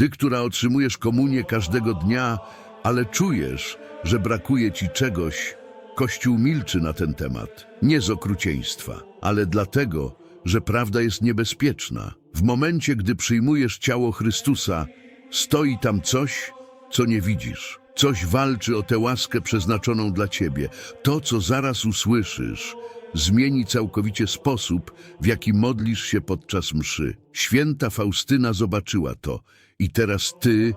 Ty, która otrzymujesz komunię każdego dnia, ale czujesz, że brakuje ci czegoś, Kościół milczy na ten temat. Nie z okrucieństwa, ale dlatego, że prawda jest niebezpieczna. W momencie, gdy przyjmujesz ciało Chrystusa, stoi tam coś, co nie widzisz. Coś walczy o tę łaskę przeznaczoną dla ciebie. To, co zaraz usłyszysz, zmieni całkowicie sposób, w jaki modlisz się podczas mszy. Święta Faustyna zobaczyła to i teraz ty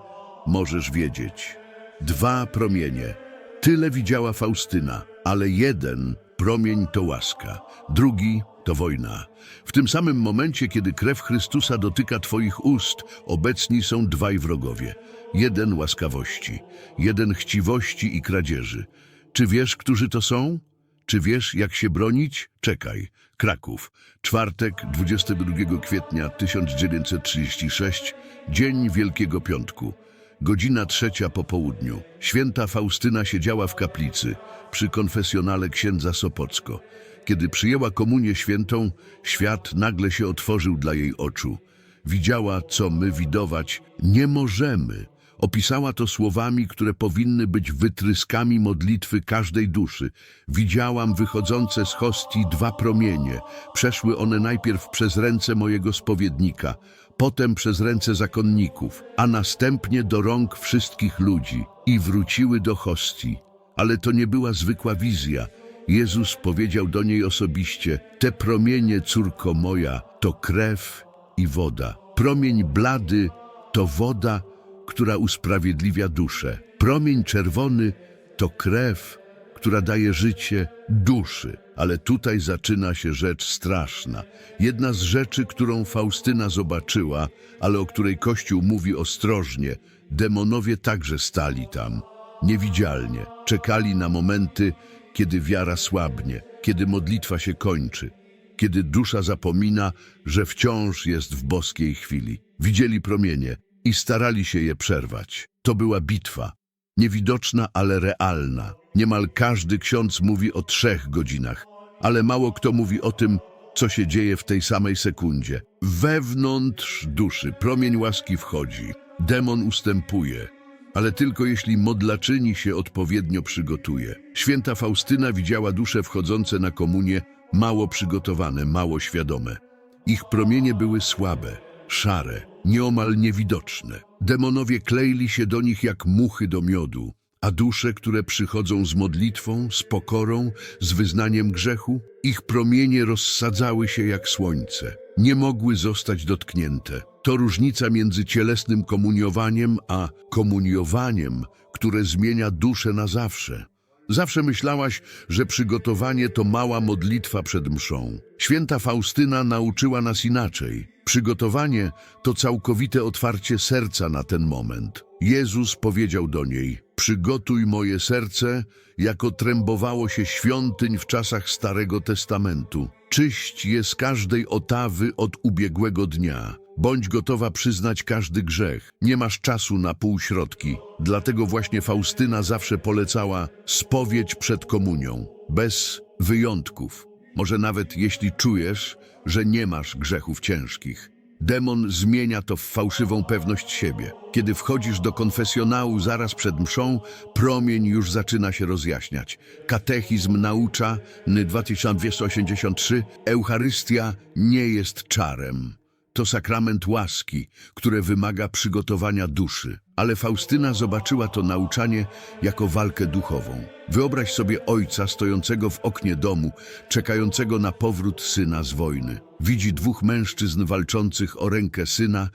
możesz wiedzieć. Dwa promienie. Tyle widziała Faustyna, ale jeden promień to łaska, drugi to wojna. W tym samym momencie, kiedy krew Chrystusa dotyka Twoich ust, obecni są dwaj wrogowie. Jeden łaskawości, jeden chciwości i kradzieży. Czy wiesz, którzy to są? Czy wiesz, jak się bronić? Czekaj. Kraków. Czwartek, 22 kwietnia 1936, dzień Wielkiego Piątku. Godzina trzecia po południu. Święta Faustyna siedziała w kaplicy przy konfesjonale księdza Sopocko. Kiedy przyjęła komunię świętą, świat nagle się otworzył dla jej oczu. Widziała, co my widować nie możemy. Opisała to słowami, które powinny być wytryskami modlitwy każdej duszy. Widziałam wychodzące z hostii dwa promienie. Przeszły one najpierw przez ręce mojego spowiednika, potem przez ręce zakonników, a następnie do rąk wszystkich ludzi i wróciły do hostii. Ale to nie była zwykła wizja. Jezus powiedział do niej osobiście: Te promienie, córko moja, to krew i woda. Promień blady to woda, która usprawiedliwia duszę. Promień czerwony to krew, która daje życie duszy. Ale tutaj zaczyna się rzecz straszna. Jedna z rzeczy, którą Faustyna zobaczyła, ale o której Kościół mówi ostrożnie, demonowie także stali tam, niewidzialnie, czekali na momenty, kiedy wiara słabnie, kiedy modlitwa się kończy, kiedy dusza zapomina, że wciąż jest w boskiej chwili. Widzieli promienie i starali się je przerwać. To była bitwa. Niewidoczna, ale realna. Niemal każdy ksiądz mówi o trzech godzinach, ale mało kto mówi o tym, co się dzieje w tej samej sekundzie. Wewnątrz duszy promień łaski wchodzi, demon ustępuje, ale tylko jeśli modlaczyni się odpowiednio przygotuje. Święta Faustyna widziała dusze wchodzące na komunię mało przygotowane, mało świadome. Ich promienie były słabe, szare, nieomal niewidoczne. Demonowie kleili się do nich jak muchy do miodu, a dusze, które przychodzą z modlitwą, z pokorą, z wyznaniem grzechu, ich promienie rozsadzały się jak słońce. Nie mogły zostać dotknięte. To różnica między cielesnym komuniowaniem a komuniowaniem, które zmienia duszę na zawsze. Zawsze myślałaś, że przygotowanie to mała modlitwa przed mszą. Święta Faustyna nauczyła nas inaczej. Przygotowanie to całkowite otwarcie serca na ten moment. Jezus powiedział do niej: Przygotuj moje serce, jako trębowało się świątyń w czasach Starego Testamentu. Czyść je z każdej otawy od ubiegłego dnia. Bądź gotowa przyznać każdy grzech. Nie masz czasu na półśrodki. Dlatego właśnie Faustyna zawsze polecała spowiedź przed komunią, bez wyjątków. Może nawet jeśli czujesz, że nie masz grzechów ciężkich. Demon zmienia to w fałszywą pewność siebie. Kiedy wchodzisz do konfesjonału zaraz przed mszą, promień już zaczyna się rozjaśniać. Katechizm naucza, N 2283, Eucharystia nie jest czarem. To sakrament łaski, które wymaga przygotowania duszy. Ale Faustyna zobaczyła to nauczanie jako walkę duchową. Wyobraź sobie ojca stojącego w oknie domu, czekającego na powrót syna z wojny. Widzi dwóch mężczyzn walczących o rękę syna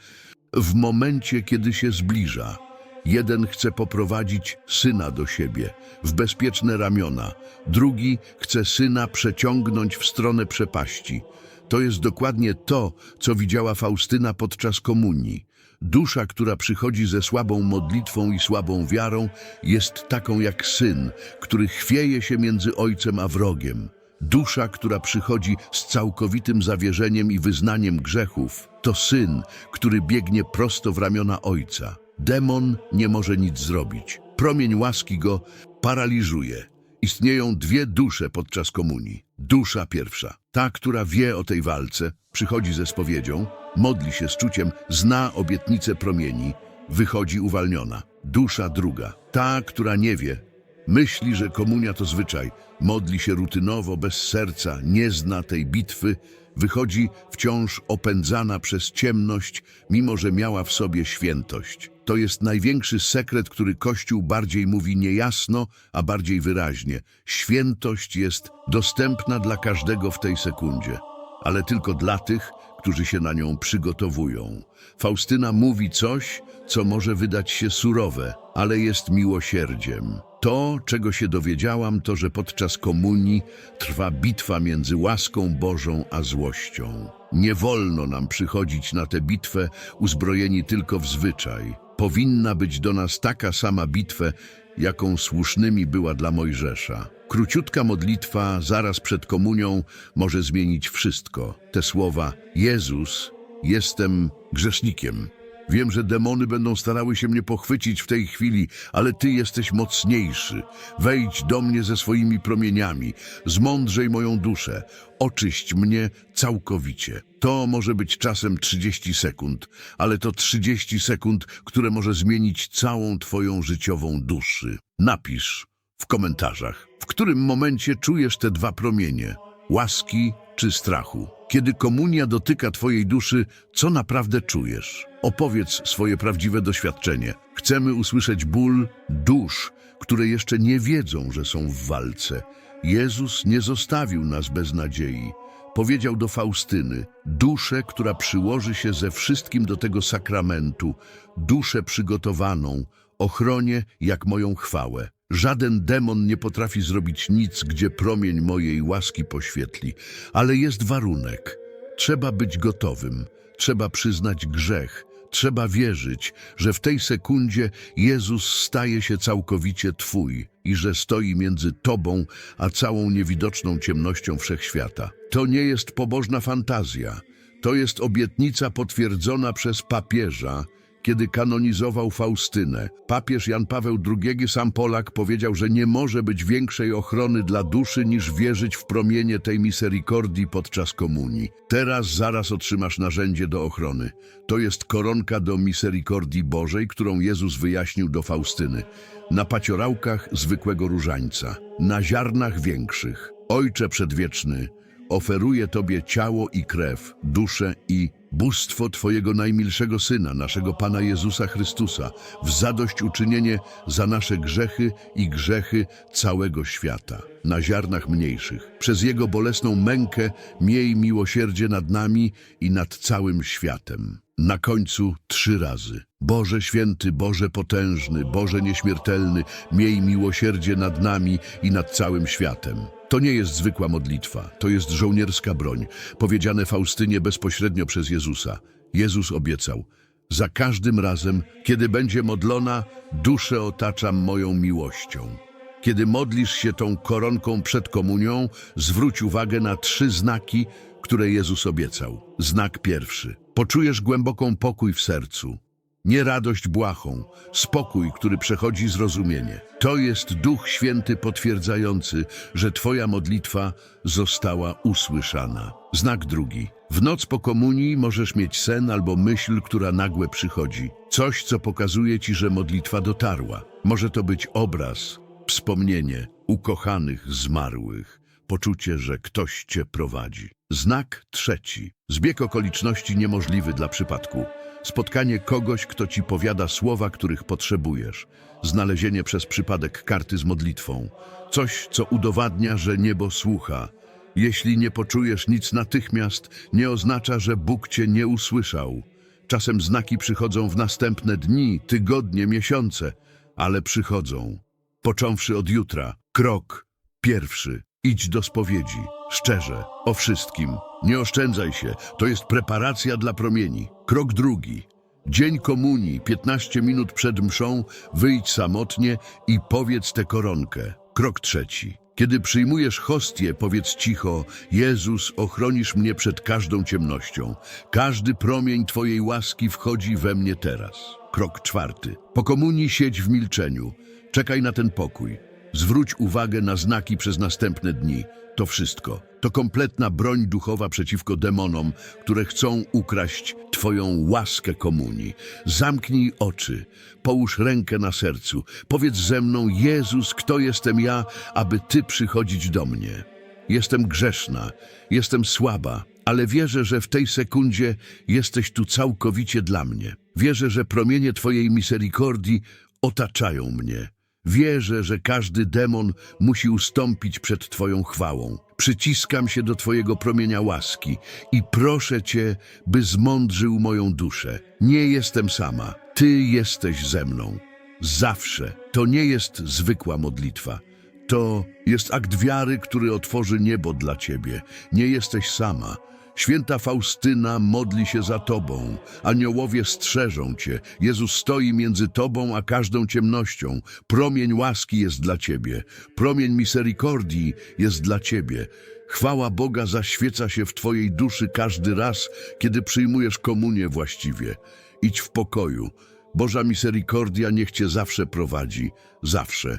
w momencie, kiedy się zbliża. Jeden chce poprowadzić syna do siebie, w bezpieczne ramiona. Drugi chce syna przeciągnąć w stronę przepaści. To jest dokładnie to, co widziała Faustyna podczas komunii. Dusza, która przychodzi ze słabą modlitwą i słabą wiarą, jest taką jak syn, który chwieje się między ojcem a wrogiem. Dusza, która przychodzi z całkowitym zawierzeniem i wyznaniem grzechów, to syn, który biegnie prosto w ramiona ojca. Demon nie może nic zrobić. Promień łaski go paraliżuje. Istnieją dwie dusze podczas komunii. Dusza pierwsza, ta, która wie o tej walce, przychodzi ze spowiedzią, modli się z czuciem, zna obietnicę promieni wychodzi uwalniona. Dusza druga, ta, która nie wie, myśli, że komunia to zwyczaj, modli się rutynowo, bez serca, nie zna tej bitwy, wychodzi wciąż opędzana przez ciemność, mimo że miała w sobie świętość. To jest największy sekret, który Kościół bardziej mówi niejasno, a bardziej wyraźnie. Świętość jest dostępna dla każdego w tej sekundzie, ale tylko dla tych, którzy się na nią przygotowują. Faustyna mówi coś, co może wydać się surowe, ale jest miłosierdziem. To, czego się dowiedziałam, to, że podczas komunii trwa bitwa między łaską Bożą a złością. Nie wolno nam przychodzić na tę bitwę uzbrojeni tylko w zwyczaj. Powinna być do nas taka sama bitwę, jaką słusznymi była dla Mojżesza. Króciutka modlitwa zaraz przed komunią może zmienić wszystko. Te słowa: Jezus, jestem grzesznikiem. Wiem, że demony będą starały się mnie pochwycić w tej chwili, ale Ty jesteś mocniejszy. Wejdź do mnie ze swoimi promieniami, zmądrzej moją duszę, oczyść mnie całkowicie. To może być czasem 30 sekund, ale to 30 sekund, które może zmienić całą Twoją życiową duszy. Napisz w komentarzach, w którym momencie czujesz te dwa promienie, łaski czy strachu. Kiedy komunia dotyka Twojej duszy, co naprawdę czujesz? Opowiedz swoje prawdziwe doświadczenie. Chcemy usłyszeć ból dusz, które jeszcze nie wiedzą, że są w walce. Jezus nie zostawił nas bez nadziei. Powiedział do Faustyny, duszę, która przyłoży się ze wszystkim do tego sakramentu, duszę przygotowaną, ochronię jak moją chwałę. Żaden demon nie potrafi zrobić nic, gdzie promień mojej łaski poświetli, ale jest warunek. Trzeba być gotowym, trzeba przyznać grzech, trzeba wierzyć, że w tej sekundzie Jezus staje się całkowicie Twój i że stoi między Tobą a całą niewidoczną ciemnością wszechświata. To nie jest pobożna fantazja, to jest obietnica potwierdzona przez papieża, kiedy kanonizował Faustynę. Papież Jan Paweł II, sam Polak, powiedział, że nie może być większej ochrony dla duszy niż wierzyć w promienie tej misericordii podczas komunii. Teraz zaraz otrzymasz narzędzie do ochrony. To jest koronka do misericordii Bożej, którą Jezus wyjaśnił do Faustyny. Na paciorałkach zwykłego różańca, na ziarnach większych. Ojcze Przedwieczny, oferuję Tobie ciało i krew, duszę i bóstwo Twojego najmilszego Syna, naszego Pana Jezusa Chrystusa, w zadośćuczynienie za nasze grzechy i grzechy całego świata, na ziarnach mniejszych. Przez Jego bolesną mękę miej miłosierdzie nad nami i nad całym światem. Na końcu trzy razy. Boże święty, Boże potężny, Boże nieśmiertelny, miej miłosierdzie nad nami i nad całym światem. To nie jest zwykła modlitwa, to jest żołnierska broń, powiedziane Faustynie bezpośrednio przez Jezusa. Jezus obiecał, za każdym razem, kiedy będzie modlona, duszę otaczam moją miłością. Kiedy modlisz się tą koronką przed komunią, zwróć uwagę na trzy znaki, które Jezus obiecał. Znak pierwszy. Poczujesz głęboką pokój w sercu. Nie radość błahą, spokój, który przechodzi zrozumienie. To jest Duch Święty potwierdzający, że Twoja modlitwa została usłyszana. Znak drugi. W noc po komunii możesz mieć sen albo myśl, która nagłe przychodzi. Coś, co pokazuje Ci, że modlitwa dotarła. Może to być obraz, wspomnienie ukochanych zmarłych, poczucie, że ktoś Cię prowadzi. Znak trzeci. Zbieg okoliczności niemożliwy dla przypadku. Spotkanie kogoś, kto ci powiada słowa, których potrzebujesz. Znalezienie przez przypadek karty z modlitwą. Coś, co udowadnia, że niebo słucha. Jeśli nie poczujesz nic natychmiast, nie oznacza, że Bóg cię nie usłyszał. Czasem znaki przychodzą w następne dni, tygodnie, miesiące, ale przychodzą. Począwszy od jutra, krok pierwszy. Idź do spowiedzi, szczerze, o wszystkim. Nie oszczędzaj się, to jest preparacja dla promieni. Krok drugi. Dzień komunii, 15 minut przed mszą, wyjdź samotnie i powiedz tę koronkę. Krok trzeci. Kiedy przyjmujesz hostię, powiedz cicho, Jezus, ochronisz mnie przed każdą ciemnością. Każdy promień Twojej łaski wchodzi we mnie teraz. Krok czwarty. Po komunii siedź w milczeniu. Czekaj na ten pokój. Zwróć uwagę na znaki przez następne dni. To wszystko. To kompletna broń duchowa przeciwko demonom, które chcą ukraść Twoją łaskę komunii. Zamknij oczy, połóż rękę na sercu. Powiedz ze mną, Jezus, kto jestem ja, aby Ty przychodzić do mnie. Jestem grzeszna, jestem słaba, ale wierzę, że w tej sekundzie jesteś tu całkowicie dla mnie. Wierzę, że promienie Twojej misericordii otaczają mnie. Wierzę, że każdy demon musi ustąpić przed Twoją chwałą. Przyciskam się do Twojego promienia łaski i proszę Cię, by zmądrzył moją duszę. Nie jestem sama, Ty jesteś ze mną. Zawsze. To nie jest zwykła modlitwa. To jest akt wiary, który otworzy niebo dla Ciebie. Nie jesteś sama. Święta Faustyna modli się za Tobą. Aniołowie strzeżą Cię. Jezus stoi między Tobą a każdą ciemnością. Promień łaski jest dla Ciebie. Promień misericordii jest dla Ciebie. Chwała Boga zaświeca się w Twojej duszy każdy raz, kiedy przyjmujesz komunię właściwie. Idź w pokoju. Boża misericordia niech Cię zawsze prowadzi. Zawsze.